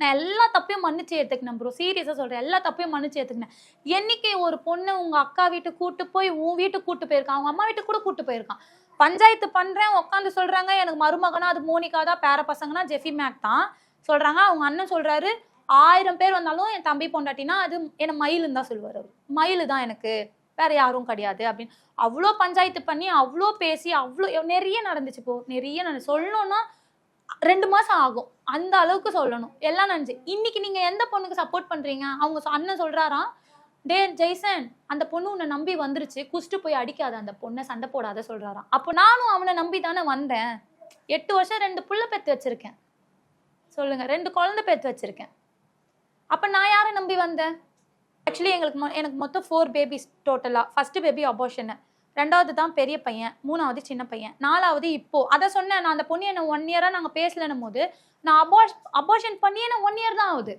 நான் எல்லா தப்பையும் மன்னிச்சு ஏற்றுக்கினேன் ப்ரோ சீரியஸா சொல்றேன். எல்லா தப்பையும் மன்னிச்சு ஏற்றுக்கினேன் என்னைக்கு ஒரு பொண்ணு உங்க அக்கா வீட்டுக்கு கூட்டு போய் உன் வீட்டுக்கு கூட்டு போயிருக்கான் அவங்க அம்மா வீட்டுக்கு கூட கூட்டு போயிருக்கான் பஞ்சாயத்து பண்றேன் உட்காந்து சொல்றாங்க. எனக்கு மருமகனா அது மோனிகா தான் பேர பசங்கன்னா ஜெஃபி மேக் தான் சொல்றாங்க. அவங்க அண்ணன் சொல்கிறாரு ஆயிரம் பேர் வந்தாலும் என் தம்பி பொண்டாட்டினா அது என்ன மயிலுன்னு தான் சொல்லுவார் அவர். மயிலு தான் எனக்கு. வேற யாரும் கிடையாது. அப்படின்னு. அவ்வளோ பஞ்சாயத்து பண்ணி அவ்வளோ பேசி அவ்வளோ நிறைய நடந்துச்சு இப்போ நிறைய நடந்து சொல்லணும்னா ரெண்டு மாதம் ஆகும். அந்த அளவுக்கு சொல்லணும். எல்லாம் நினச்சி இன்னைக்கு நீங்கள் எந்த பொண்ணுக்கு சப்போர்ட் பண்ணுறீங்க அவங்க அண்ணன் சொல்கிறாராம் டே ஜெய்சன் அந்த பொண்ணு உன்னை நம்பி வந்துருச்சு. குஷ்டு போய் அடிக்காத அந்த பொண்ணை. சண்டை போடாத சொல்கிறாராம் அப்போ நானும் அவனை நம்பி தானே வந்தேன். எட்டு வருஷம் ரெண்டு புள்ள பெற்று வச்சுருக்கேன். சொல்லுங்கள் ரெண்டு குழந்தை பெற்று வச்சுருக்கேன். அப்போ நான் யாரை நம்பி வந்தேன்? ஆக்சுவலி எங்களுக்கு மொ- எனக்கு மொத்தம் ஃபோர் பேபிஸ் டோட்டலாக ஃபஸ்ட்டு பேபி அபார்ஷனு ரெண்டாவது தான் பெரிய பையன் மூணாவது சின்ன பையன் நாலாவது இப்போ. அதை சொன்னேன் நான் அந்த பொண்ணு என்ன ஒன் இயராக நாங்கள் பேசலன்னும் போது நான் அபார்ஷ் அபார்ஷன் பண்ணி என்ன ஒன் இயர் தான் ஆகுது.